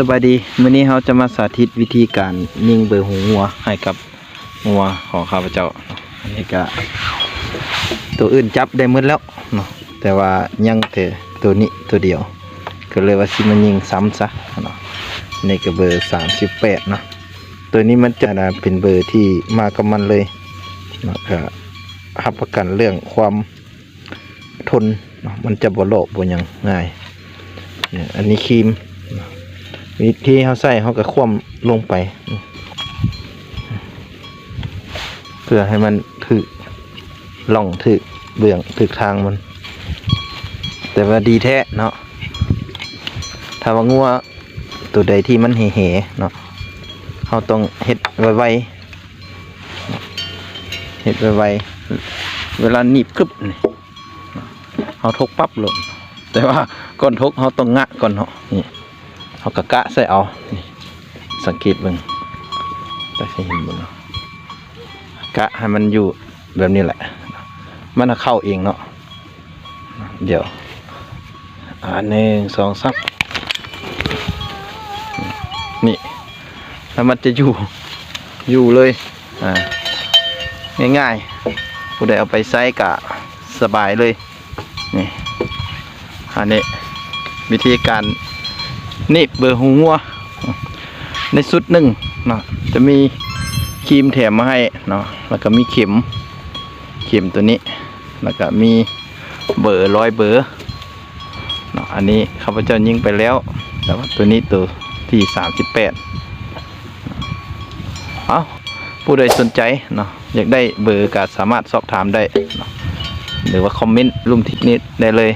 สบายดีมื้อนี้เราจะมาสาธิตวิธีการยิงเบอร์หูงัวให้กับงัวของข้าพเจ้าอันนี้ก็ตัวอื่นจับได้หมดแล้วเนาะแต่ว่ายังแต่ตัวนี้ตัวเดียว ก็เลยว่าสิมันยิงซ้ำซะเนาะนี่ก็เบอร์38เนาะตัวนี้มันจะนะเป็นเบอร์ที่มากับมันเลยเนาะก็รับประกันเรื่องความทนเนาะมันจะบ่โลบบ่หยังง่ายเนี่ยอันนี้ครีม วิธีเขาใส่เขาก็คว่ำลงไป เพื่อให้มันถึกล่องถึกเบื้องถึกทางมัน แต่ว่าดีแท้เนาะถ้าว่างัวตัวใดที่มันเห่ๆเนาะเขาต้องเฮ็ดไวๆเฮ็ดไวๆเวลาหนีบกึบนี่เขาทกปั๊บล่นแต่ว่าก่อนทกเขาต้องงะก่อนเนาะนี่ เากะกะใส่เอาสังเกตเบิ่งได้สิเห็นเบิ่งเนาะกะให้มันอยู่แบบนี้แหละ มันเข้าเองเนาะเดี๋ยวอ่าหนึ่งสองสามนี่แล้วมันจะอยู่อยู่เลยอ่าง่ายๆผู้ใดเอาไปใส่กะสบายเลยนี่อันนี้วิธีการ นี่เบอร์หูงัวในสุดหนึ่งเนาะจะมีครีมแถมมาให้เนาะแล้วก็มีเข็ม เข็มตัวนี้ แล้วก็มีเบอร์ร้อยเบอร์เนาะอันนี้ข้าพเจ้ายิงไปแล้ว แต่ว่าตัวนี้ตัวที่สามสิบแปดเอาผู้ใดสนใจเนาะอยากได้เบอร์ก็สามารถสอบถามได้ หรือว่าคอมเมนต์ลุ่มทิศนี้ได้เลย